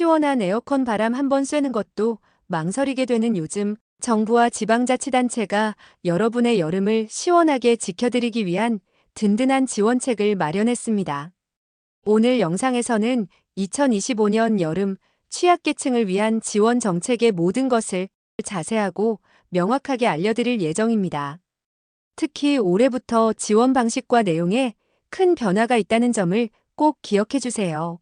시원한 에어컨 바람 한번 쐬는 것도 망설이게 되는 요즘 정부와 지방자치단체가 여러분의 여름을 시원하게 지켜드리기 위한 든든한 지원책을 마련했습니다. 오늘 영상에서는 2025년 여름 취약계층을 위한 지원 정책의 모든 것을 자세하고 명확하게 알려드릴 예정입니다. 특히 올해부터 지원 방식과 내용에 큰 변화가 있다는 점을 꼭 기억해 주세요.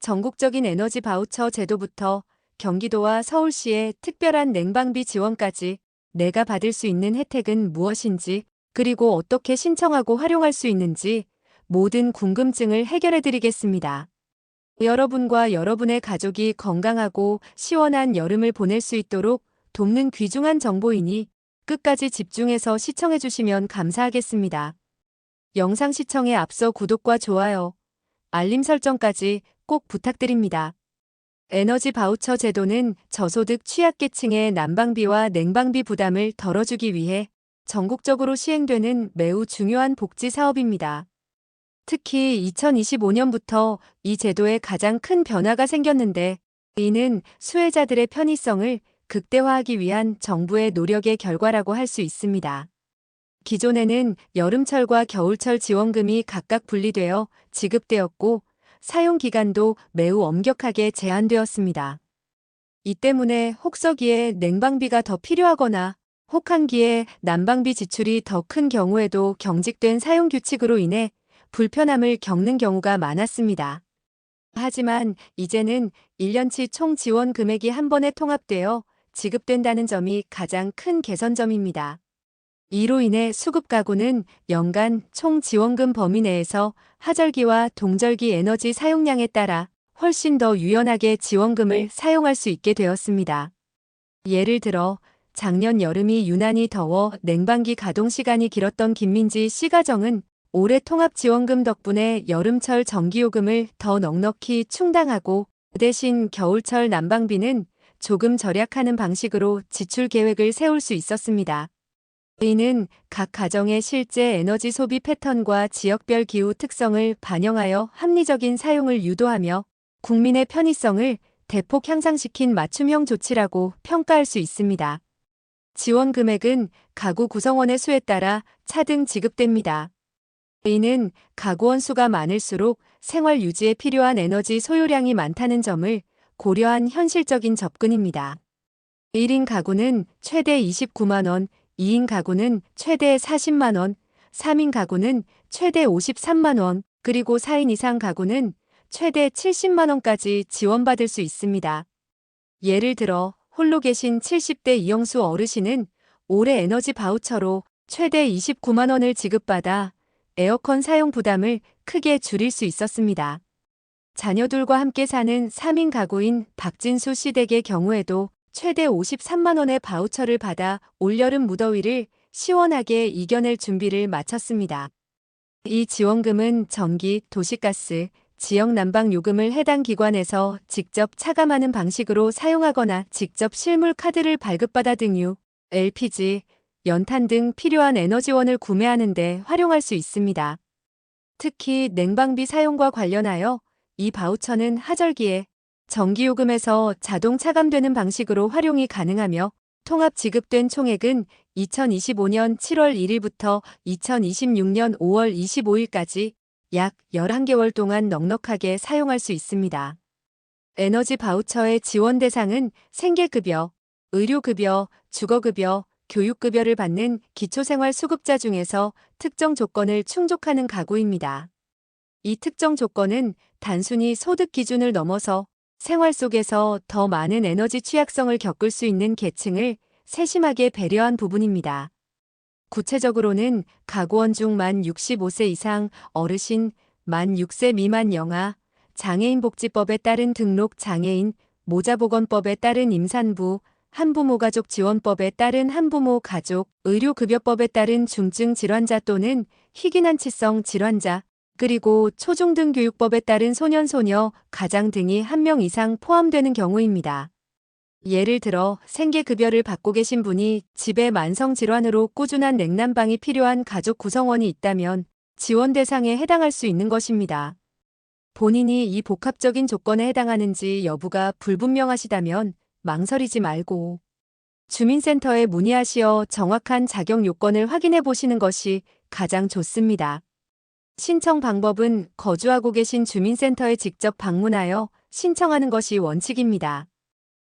전국적인 에너지 바우처 제도부터 경기도와 서울시의 특별한 냉방비 지원까지 내가 받을 수 있는 혜택은 무엇인지 그리고 어떻게 신청하고 활용할 수 있는지 모든 궁금증을 해결해 드리겠습니다. 여러분과 여러분의 가족이 건강하고 시원한 여름을 보낼 수 있도록 돕는 귀중한 정보이니 끝까지 집중해서 시청해 주시면 감사하겠습니다. 영상 시청에 앞서 구독과 좋아요, 알림 설정까지 꼭 부탁드립니다. 에너지 바우처 제도는 저소득 취약계층의 난방비와 냉방비 부담을 덜어주기 위해 전국적으로 시행되는 매우 중요한 복지 사업입니다. 특히 2025년부터 이 제도에 가장 큰 변화가 생겼는데 이는 수혜자들의 편의성을 극대화하기 위한 정부의 노력의 결과라고 할 수 있습니다. 기존에는 여름철과 겨울철 지원금이 각각 분리되어 지급되었고 사용 기간도 매우 엄격하게 제한되었습니다. 이 때문에 혹서기에 냉방비가 더 필요하거나 혹한기에 난방비 지출이 더 큰 경우에도 경직된 사용 규칙으로 인해 불편함을 겪는 경우가 많았습니다. 하지만 이제는 1년치 총 지원 금액이 한 번에 통합되어 지급된다는 점이 가장 큰 개선점입니다. 이로 인해 수급 가구는 연간 총 지원금 범위 내에서 하절기와 동절기 에너지 사용량에 따라 훨씬 더 유연하게 지원금을 사용할 수 있게 되었습니다. 예를 들어 작년 여름이 유난히 더워 냉방기 가동 시간이 길었던 김민지 씨 가정은 올해 통합 지원금 덕분에 여름철 전기요금을 더 넉넉히 충당하고 대신 겨울철 난방비는 조금 절약하는 방식으로 지출 계획을 세울 수 있었습니다. 이는 각 가정의 실제 에너지 소비 패턴과 지역별 기후 특성을 반영하여 합리적인 사용을 유도하며 국민의 편의성을 대폭 향상시킨 맞춤형 조치라고 평가할 수 있습니다. 지원 금액은 가구 구성원의 수에 따라 차등 지급됩니다. 이는 가구원 수가 많을수록 생활 유지에 필요한 에너지 소요량이 많다는 점을 고려한 현실적인 접근입니다. 1인 가구는 최대 29만원, 2인 가구는 최대 40만원, 3인 가구는 최대 53만원, 그리고 4인 이상 가구는 최대 70만원까지 지원받을 수 있습니다. 예를 들어 홀로 계신 70대 이영수 어르신은 올해 에너지 바우처로 최대 29만원을 지급받아 에어컨 사용 부담을 크게 줄일 수 있었습니다. 자녀들과 함께 사는 3인 가구인 박진수 씨 댁의 경우에도 최대 53만원의 바우처를 받아 올여름 무더위를 시원하게 이겨낼 준비를 마쳤습니다. 이 지원금은 전기, 도시가스, 지역 난방 요금을 해당 기관에서 직접 차감하는 방식으로 사용하거나 직접 실물 카드를 발급받아 등유, LPG, 연탄 등 필요한 에너지원을 구매하는 데 활용할 수 있습니다. 특히 냉방비 사용과 관련하여 이 바우처는 하절기에 전기요금에서 자동 차감되는 방식으로 활용이 가능하며 통합 지급된 총액은 2025년 7월 1일부터 2026년 5월 25일까지 약 11개월 동안 넉넉하게 사용할 수 있습니다. 에너지 바우처의 지원 대상은 생계급여, 의료급여, 주거급여, 교육급여를 받는 기초생활수급자 중에서 특정 조건을 충족하는 가구입니다. 이 특정 조건은 단순히 소득 기준을 넘어서 생활 속에서 더 많은 에너지 취약성을 겪을 수 있는 계층을 세심하게 배려한 부분입니다. 구체적으로는 가구원 중 만 65세 이상 어르신, 만 6세 미만 영아, 장애인 복지법에 따른 등록 장애인, 모자보건법에 따른 임산부, 한부모 가족 지원법에 따른 한부모 가족, 의료급여법에 따른 중증 질환자 또는 희귀난치성 질환자, 그리고 초중등 교육법에 따른 소년소녀, 가장 등이 한 명 이상 포함되는 경우입니다. 예를 들어 생계급여를 받고 계신 분이 집에 만성질환으로 꾸준한 냉난방이 필요한 가족 구성원이 있다면 지원 대상에 해당할 수 있는 것입니다. 본인이 이 복합적인 조건에 해당하는지 여부가 불분명하시다면 망설이지 말고 주민센터에 문의하시어 정확한 자격 요건을 확인해 보시는 것이 가장 좋습니다. 신청 방법은 거주하고 계신 주민센터에 직접 방문하여 신청하는 것이 원칙입니다.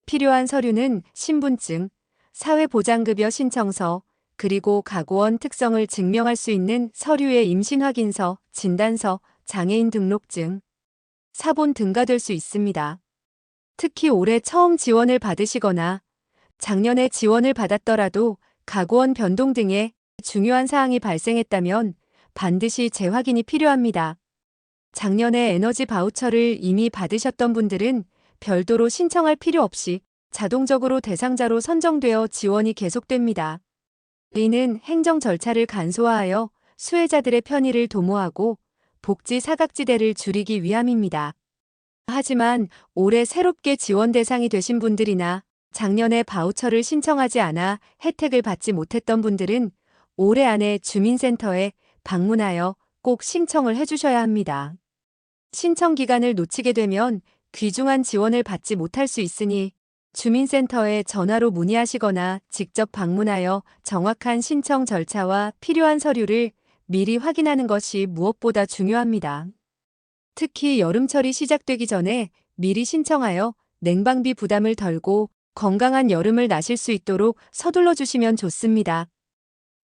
필요한 서류는 신분증, 사회보장급여 신청서, 그리고 가구원 특성을 증명할 수 있는 서류의 임신 확인서, 진단서, 장애인 등록증, 사본 등가 될 수 있습니다. 특히 올해 처음 지원을 받으시거나 작년에 지원을 받았더라도 가구원 변동 등의 중요한 사항이 발생했다면 반드시 재확인이 필요합니다. 작년에 에너지 바우처를 이미 받으셨던 분들은 별도로 신청할 필요 없이 자동적으로 대상자로 선정되어 지원이 계속됩니다. 이는 행정 절차를 간소화하여 수혜자들의 편의를 도모하고 복지 사각지대를 줄이기 위함입니다. 하지만 올해 새롭게 지원 대상이 되신 분들이나 작년에 바우처를 신청하지 않아 혜택을 받지 못했던 분들은 올해 안에 주민센터에 방문하여 꼭 신청을 해주셔야 합니다. 신청 기간을 놓치게 되면 귀중한 지원을 받지 못할 수 있으니 주민센터에 전화로 문의하시거나 직접 방문하여 정확한 신청 절차와 필요한 서류를 미리 확인하는 것이 무엇보다 중요합니다. 특히 여름철이 시작되기 전에 미리 신청하여 냉방비 부담을 덜고 건강한 여름을 나실 수 있도록 서둘러 주시면 좋습니다.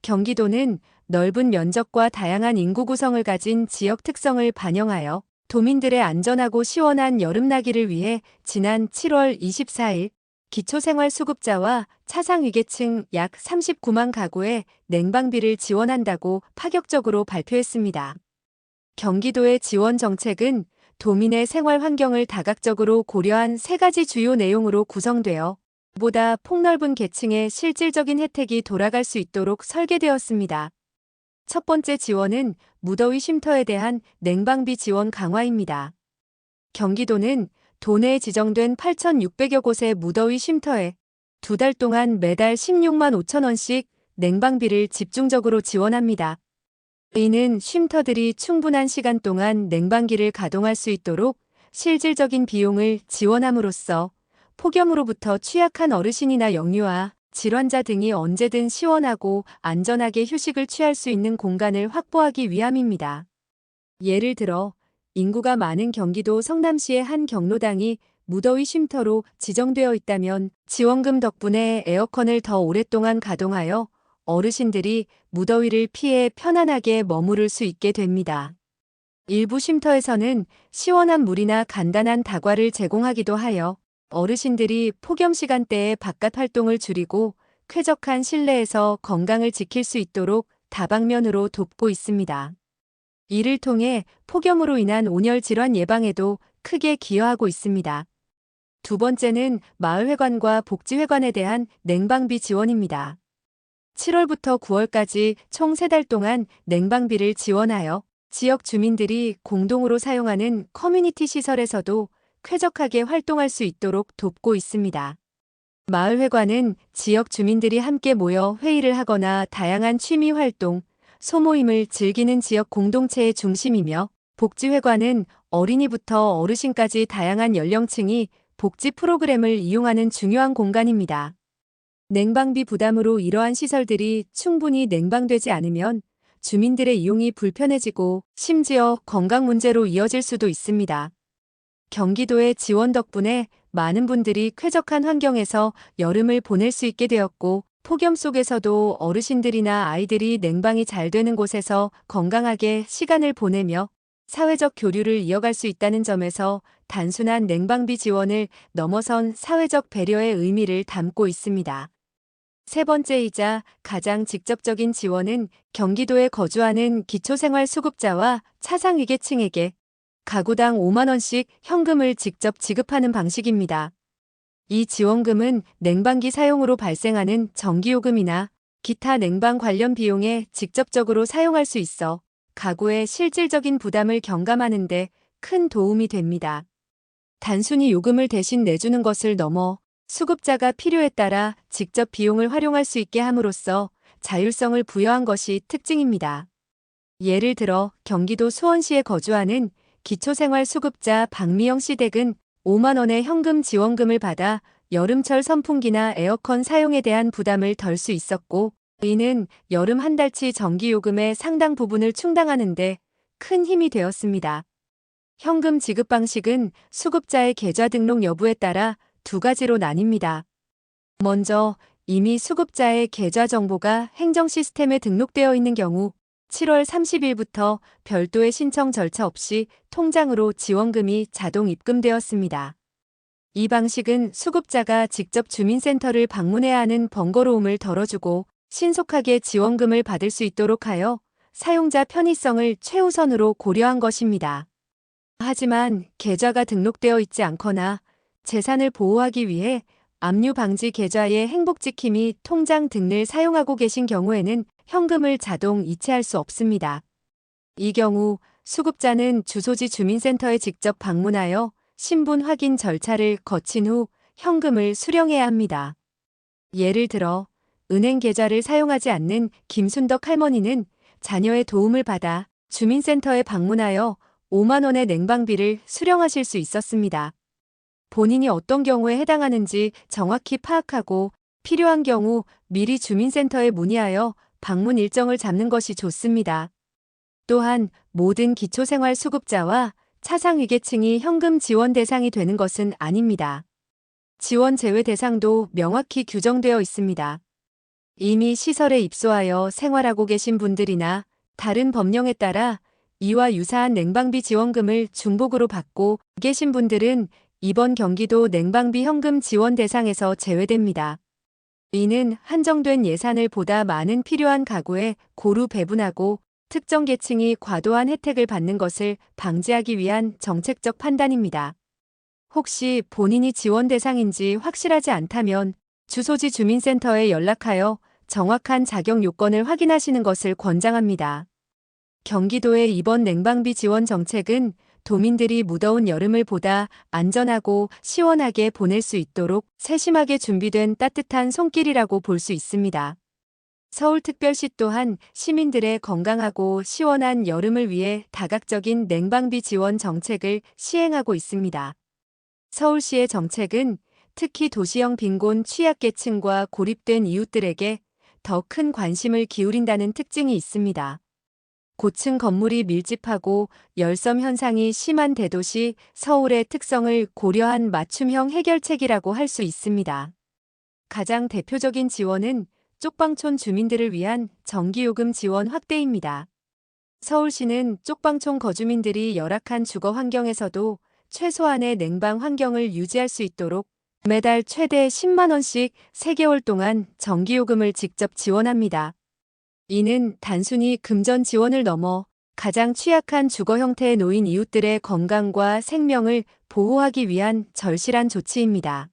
경기도는 넓은 면적과 다양한 인구 구성을 가진 지역 특성을 반영하여 도민들의 안전하고 시원한 여름나기를 위해 지난 7월 24일 기초생활수급자와 차상위계층 약 39만 가구에 냉방비를 지원한다고 파격적으로 발표했습니다. 경기도의 지원 정책은 도민의 생활 환경을 다각적으로 고려한 세 가지 주요 내용으로 구성되어 보다 폭넓은 계층의 실질적인 혜택이 돌아갈 수 있도록 설계되었습니다. 첫 번째 지원은 무더위 쉼터에 대한 냉방비 지원 강화입니다. 경기도는 도내에 지정된 8,600여 곳의 무더위 쉼터에 두 달 동안 매달 16만 5천 원씩 냉방비를 집중적으로 지원합니다. 이는 쉼터들이 충분한 시간 동안 냉방기를 가동할 수 있도록 실질적인 비용을 지원함으로써 폭염으로부터 취약한 어르신이나 영유아, 질환자 등이 언제든 시원하고 안전하게 휴식을 취할 수 있는 공간을 확보하기 위함입니다. 예를 들어 인구가 많은 경기도 성남시의 한 경로당이 무더위 쉼터로 지정되어 있다면 지원금 덕분에 에어컨을 더 오랫동안 가동하여 어르신들이 무더위를 피해 편안하게 머무를 수 있게 됩니다. 일부 쉼터에서는 시원한 물이나 간단한 다과를 제공하기도 하여 어르신들이 폭염 시간대에 바깥 활동을 줄이고 쾌적한 실내에서 건강을 지킬 수 있도록 다방면으로 돕고 있습니다. 이를 통해 폭염으로 인한 온열 질환 예방에도 크게 기여하고 있습니다. 두 번째는 마을회관과 복지회관에 대한 냉방비 지원입니다. 7월부터 9월까지 총 3달 동안 냉방비를 지원하여 지역 주민들이 공동으로 사용하는 커뮤니티 시설에서도 쾌적하게 활동할 수 있도록 돕고 있습니다. 마을회관은 지역 주민들이 함께 모여 회의를 하거나 다양한 취미 활동, 소모임을 즐기는 지역 공동체의 중심이며 복지회관은 어린이부터 어르신까지 다양한 연령층이 복지 프로그램을 이용하는 중요한 공간입니다. 냉방비 부담으로 이러한 시설들이 충분히 냉방되지 않으면 주민들의 이용이 불편해지고 심지어 건강 문제로 이어질 수도 있습니다. 경기도의 지원 덕분에 많은 분들이 쾌적한 환경에서 여름을 보낼 수 있게 되었고 폭염 속에서도 어르신들이나 아이들이 냉방이 잘 되는 곳에서 건강하게 시간을 보내며 사회적 교류를 이어갈 수 있다는 점에서 단순한 냉방비 지원을 넘어선 사회적 배려의 의미를 담고 있습니다. 세 번째이자 가장 직접적인 지원은 경기도에 거주하는 기초생활수급자와 차상위계층에게 가구당 5만원씩 현금을 직접 지급하는 방식입니다. 이 지원금은 냉방기 사용으로 발생하는 전기요금이나 기타 냉방 관련 비용에 직접적으로 사용할 수 있어 가구의 실질적인 부담을 경감하는 데 큰 도움이 됩니다. 단순히 요금을 대신 내주는 것을 넘어 수급자가 필요에 따라 직접 비용을 활용할 수 있게 함으로써 자율성을 부여한 것이 특징입니다. 예를 들어 경기도 수원시에 거주하는 기초생활수급자 박미영 씨 댁은 5만 원의 현금 지원금을 받아 여름철 선풍기나 에어컨 사용에 대한 부담을 덜 수 있었고 이는 여름 한 달치 전기요금의 상당 부분을 충당하는데 큰 힘이 되었습니다. 현금 지급 방식은 수급자의 계좌 등록 여부에 따라 두 가지로 나뉩니다. 먼저 이미 수급자의 계좌 정보가 행정 시스템에 등록되어 있는 경우 7월 30일부터 별도의 신청 절차 없이 통장으로 지원금이 자동 입금되었습니다. 이 방식은 수급자가 직접 주민센터를 방문해야 하는 번거로움을 덜어주고 신속하게 지원금을 받을 수 있도록 하여 사용자 편의성을 최우선으로 고려한 것입니다. 하지만 계좌가 등록되어 있지 않거나 재산을 보호하기 위해 압류 방지 계좌의 행복 지킴 이 통장 등을 사용하고 계신 경우에는 현금을 자동 이체할 수 없습니다. 이 경우 수급자는 주소지 주민센터에 직접 방문하여 신분 확인 절차를 거친 후 현금을 수령해야 합니다. 예를 들어 은행 계좌를 사용하지 않는 김순덕 할머니는 자녀의 도움을 받아 주민센터에 방문하여 5만 원의 냉방비를 수령하실 수 있었습니다. 본인이 어떤 경우에 해당하는지 정확히 파악하고 필요한 경우 미리 주민센터에 문의하여 방문 일정을 잡는 것이 좋습니다. 또한 모든 기초생활 수급자와 차상위계층이 현금 지원 대상이 되는 것은 아닙니다. 지원 제외 대상도 명확히 규정되어 있습니다. 이미 시설에 입소하여 생활하고 계신 분들이나 다른 법령에 따라 이와 유사한 냉방비 지원금을 중복으로 받고 계신 분들은 이번 경기도 냉방비 현금 지원 대상에서 제외됩니다. 이는 한정된 예산을 보다 많은 필요한 가구에 고루 배분하고 특정 계층이 과도한 혜택을 받는 것을 방지하기 위한 정책적 판단입니다. 혹시 본인이 지원 대상인지 확실하지 않다면 주소지 주민센터에 연락하여 정확한 자격 요건을 확인하시는 것을 권장합니다. 경기도의 이번 냉방비 지원 정책은 도민들이 무더운 여름을 보다 안전하고 시원하게 보낼 수 있도록 세심하게 준비된 따뜻한 손길이라고 볼 수 있습니다. 서울특별시 또한 시민들의 건강하고 시원한 여름을 위해 다각적인 냉방비 지원 정책을 시행하고 있습니다. 서울시의 정책은 특히 도시형 빈곤 취약계층과 고립된 이웃들에게 더 큰 관심을 기울인다는 특징이 있습니다. 고층 건물이 밀집하고 열섬 현상이 심한 대도시 서울의 특성을 고려한 맞춤형 해결책이라고 할 수 있습니다. 가장 대표적인 지원은 쪽방촌 주민들을 위한 전기요금 지원 확대입니다. 서울시는 쪽방촌 거주민들이 열악한 주거 환경에서도 최소한의 냉방 환경을 유지할 수 있도록 매달 최대 10만원씩 3개월 동안 전기요금을 직접 지원합니다. 이는 단순히 금전 지원을 넘어 가장 취약한 주거 형태에 놓인 이웃들의 건강과 생명을 보호하기 위한 절실한 조치입니다.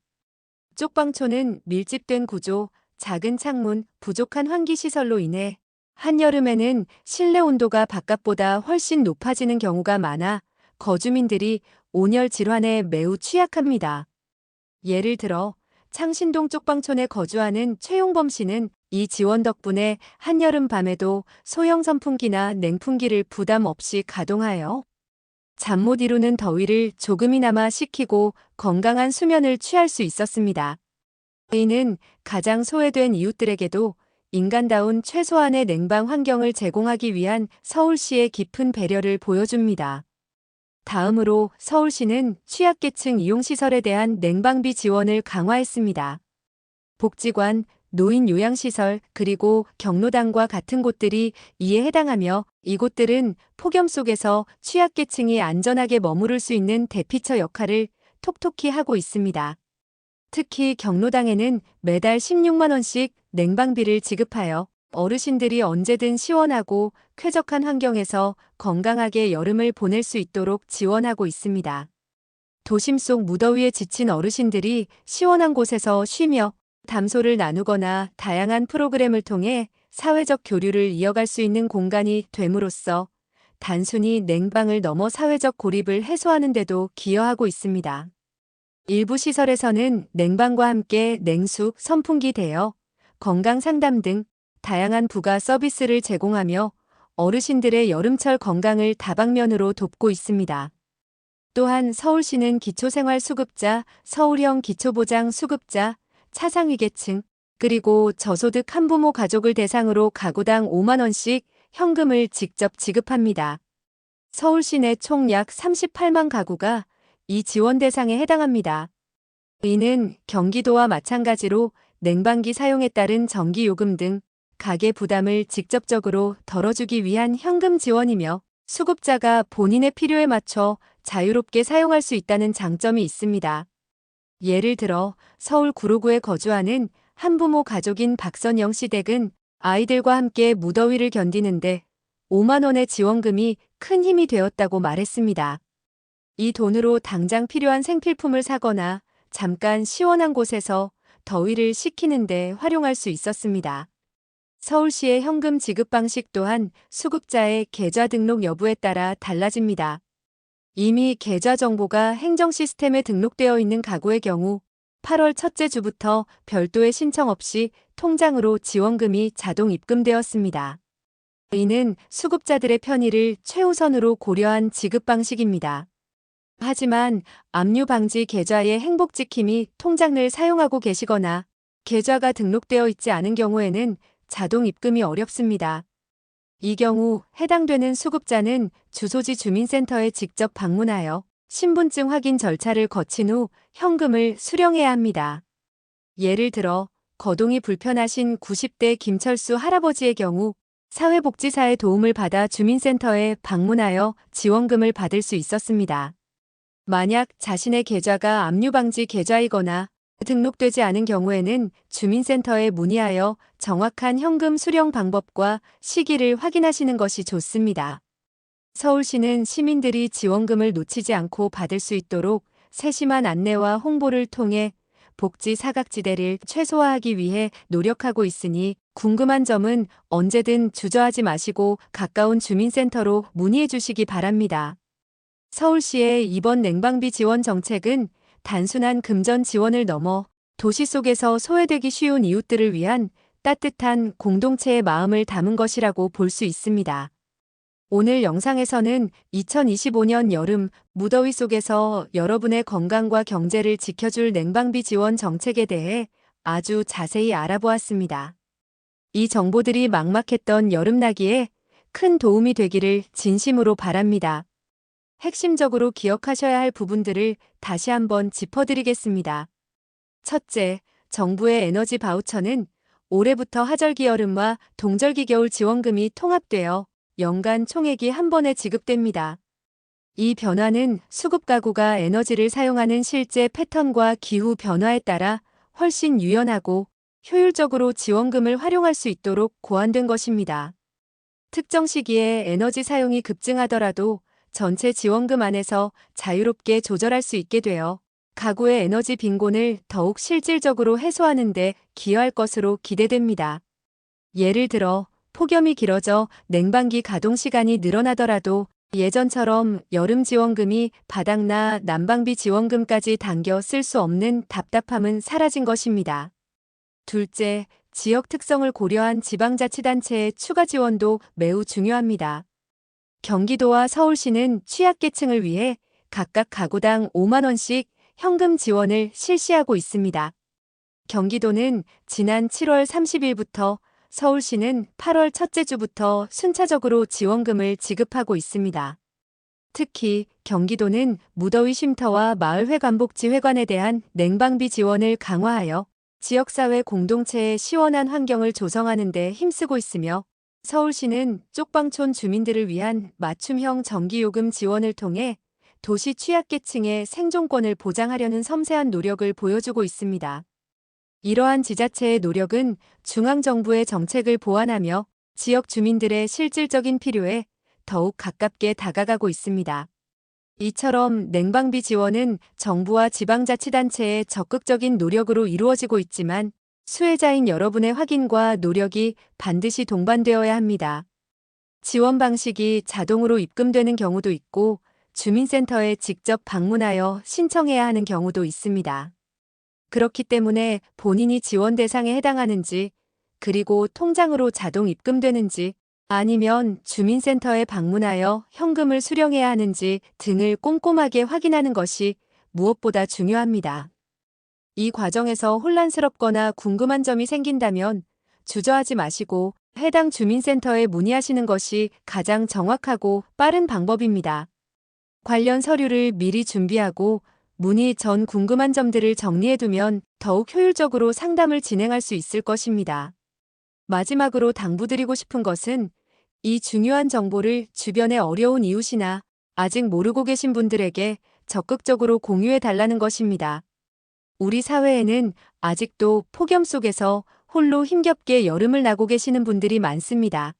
쪽방촌은 밀집된 구조, 작은 창문, 부족한 환기시설로 인해 한여름에는 실내 온도가 바깥보다 훨씬 높아지는 경우가 많아 거주민들이 온열 질환에 매우 취약합니다. 예를 들어 창신동 쪽방촌에 거주하는 최용범 씨는 이 지원 덕분에 한여름 밤에도 소형 선풍기나 냉풍기를 부담 없이 가동하여 잠 못 이루는 더위를 조금이나마 식히고 건강한 수면을 취할 수 있었습니다. 이는 가장 소외된 이웃들에게도 인간다운 최소한의 냉방 환경을 제공하기 위한 서울시의 깊은 배려를 보여줍니다. 다음으로 서울시는 취약계층 이용시설에 대한 냉방비 지원을 강화했습니다. 복지관, 노인 요양시설, 그리고 경로당과 같은 곳들이 이에 해당하며 이곳들은 폭염 속에서 취약계층이 안전하게 머무를 수 있는 대피처 역할을 톡톡히 하고 있습니다. 특히 경로당에는 매달 16만원씩 냉방비를 지급하여 어르신들이 언제든 시원하고 쾌적한 환경에서 건강하게 여름을 보낼 수 있도록 지원하고 있습니다. 도심 속 무더위에 지친 어르신들이 시원한 곳에서 쉬며 담소를 나누거나 다양한 프로그램을 통해 사회적 교류를 이어갈 수 있는 공간이 됨으로써 단순히 냉방을 넘어 사회적 고립을 해소하는 데도 기여하고 있습니다. 일부 시설에서는 냉방과 함께 냉수, 선풍기 대여, 건강 상담 등 다양한 부가 서비스를 제공하며 어르신들의 여름철 건강을 다방면으로 돕고 있습니다. 또한 서울시는 기초생활 수급자, 서울형 기초보장 수급자, 차상위계층, 그리고 저소득 한부모 가족을 대상으로 가구당 5만원씩 현금을 직접 지급합니다. 서울시 내 총 약 38만 가구가 이 지원 대상에 해당합니다. 이는 경기도와 마찬가지로 냉방기 사용에 따른 전기요금 등 가계 부담을 직접적으로 덜어주기 위한 현금 지원이며 수급자가 본인의 필요에 맞춰 자유롭게 사용할 수 있다는 장점이 있습니다. 예를 들어 서울 구로구에 거주하는 한부모 가족인 박선영 씨 댁은 아이들과 함께 무더위를 견디는데 5만 원의 지원금이 큰 힘이 되었다고 말했습니다. 이 돈으로 당장 필요한 생필품을 사거나 잠깐 시원한 곳에서 더위를 식히는데 활용할 수 있었습니다. 서울시의 현금 지급 방식 또한 수급자의 계좌 등록 여부에 따라 달라집니다. 이미 계좌 정보가 행정 시스템에 등록되어 있는 가구의 경우 8월 첫째 주부터 별도의 신청 없이 통장으로 지원금이 자동 입금되었습니다. 이는 수급자들의 편의를 최우선으로 고려한 지급 방식입니다. 하지만 압류 방지 계좌의 행복 지킴이 통장을 사용하고 계시거나 계좌가 등록되어 있지 않은 경우에는 자동 입금이 어렵습니다. 이 경우 해당되는 수급자는 주소지 주민센터에 직접 방문하여 신분증 확인 절차를 거친 후 현금을 수령해야 합니다. 예를 들어 거동이 불편하신 90대 김철수 할아버지의 경우 사회복지사의 도움을 받아 주민센터에 방문하여 지원금을 받을 수 있었습니다. 만약 자신의 계좌가 압류방지 계좌이거나 등록되지 않은 경우에는 주민센터에 문의하여 정확한 현금 수령 방법과 시기를 확인하시는 것이 좋습니다. 서울시는 시민들이 지원금을 놓치지 않고 받을 수 있도록 세심한 안내와 홍보를 통해 복지 사각지대를 최소화하기 위해 노력하고 있으니 궁금한 점은 언제든 주저하지 마시고 가까운 주민센터로 문의해 주시기 바랍니다. 서울시의 이번 냉방비 지원 정책은 단순한 금전 지원을 넘어 도시 속에서 소외되기 쉬운 이웃들을 위한 따뜻한 공동체의 마음을 담은 것이라고 볼 수 있습니다. 오늘 영상에서는 2025년 여름 무더위 속에서 여러분의 건강과 경제를 지켜줄 냉방비 지원 정책에 대해 아주 자세히 알아보았습니다. 이 정보들이 막막했던 여름나기에 큰 도움이 되기를 진심으로 바랍니다. 핵심적으로 기억하셔야 할 부분들을 다시 한번 짚어드리겠습니다. 첫째, 정부의 에너지 바우처는 올해부터 하절기 여름과 동절기 겨울 지원금이 통합되어 연간 총액이 한 번에 지급됩니다. 이 변화는 수급 가구가 에너지를 사용하는 실제 패턴과 기후 변화에 따라 훨씬 유연하고 효율적으로 지원금을 활용할 수 있도록 고안된 것입니다. 특정 시기에 에너지 사용이 급증하더라도 전체 지원금 안에서 자유롭게 조절할 수 있게 되어 가구의 에너지 빈곤을 더욱 실질적으로 해소하는 데 기여할 것으로 기대됩니다. 예를 들어 폭염이 길어져 냉방기 가동 시간이 늘어나더라도 예전처럼 여름 지원금이 바닥나 난방비 지원금까지 당겨 쓸 수 없는 답답함은 사라진 것입니다. 둘째, 지역 특성을 고려한 지방자치단체의 추가 지원도 매우 중요합니다. 경기도와 서울시는 취약계층을 위해 각각 가구당 5만원씩 현금 지원을 실시하고 있습니다. 경기도는 지난 7월 30일부터 서울시는 8월 첫째 주부터 순차적으로 지원금을 지급하고 있습니다. 특히 경기도는 무더위 쉼터와 마을회관복지회관에 대한 냉방비 지원을 강화하여 지역사회 공동체의 시원한 환경을 조성하는 데 힘쓰고 있으며 서울시는 쪽방촌 주민들을 위한 맞춤형 전기요금 지원을 통해 도시 취약계층의 생존권을 보장하려는 섬세한 노력을 보여주고 있습니다. 이러한 지자체의 노력은 중앙정부의 정책을 보완하며 지역 주민들의 실질적인 필요에 더욱 가깝게 다가가고 있습니다. 이처럼 냉방비 지원은 정부와 지방자치단체의 적극적인 노력으로 이루어지고 있지만 수혜자인 여러분의 확인과 노력이 반드시 동반되어야 합니다. 지원 방식이 자동으로 입금되는 경우도 있고 주민센터에 직접 방문하여 신청해야 하는 경우도 있습니다. 그렇기 때문에 본인이 지원 대상에 해당하는지 그리고 통장으로 자동 입금되는지 아니면 주민센터에 방문하여 현금을 수령해야 하는지 등을 꼼꼼하게 확인하는 것이 무엇보다 중요합니다. 이 과정에서 혼란스럽거나 궁금한 점이 생긴다면 주저하지 마시고 해당 주민센터에 문의하시는 것이 가장 정확하고 빠른 방법입니다. 관련 서류를 미리 준비하고 문의 전 궁금한 점들을 정리해두면 더욱 효율적으로 상담을 진행할 수 있을 것입니다. 마지막으로 당부드리고 싶은 것은 이 중요한 정보를 주변의 어려운 이웃이나 아직 모르고 계신 분들에게 적극적으로 공유해 달라는 것입니다. 우리 사회에는 아직도 폭염 속에서 홀로 힘겹게 여름을 나고 계시는 분들이 많습니다.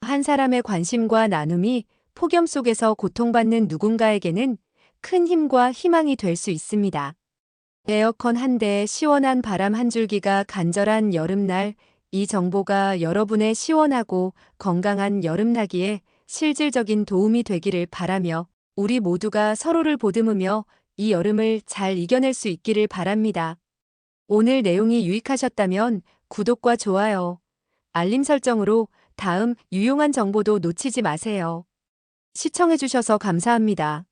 한 사람의 관심과 나눔이 폭염 속에서 고통받는 누군가에게는 큰 힘과 희망이 될 수 있습니다. 에어컨 한 대에 시원한 바람 한 줄기가 간절한 여름날, 이 정보가 여러분의 시원하고 건강한 여름나기에 실질적인 도움이 되기를 바라며 우리 모두가 서로를 보듬으며 이 여름을 잘 이겨낼 수 있기를 바랍니다. 오늘 내용이 유익하셨다면 구독과 좋아요, 알림 설정으로 다음 유용한 정보도 놓치지 마세요. 시청해주셔서 감사합니다.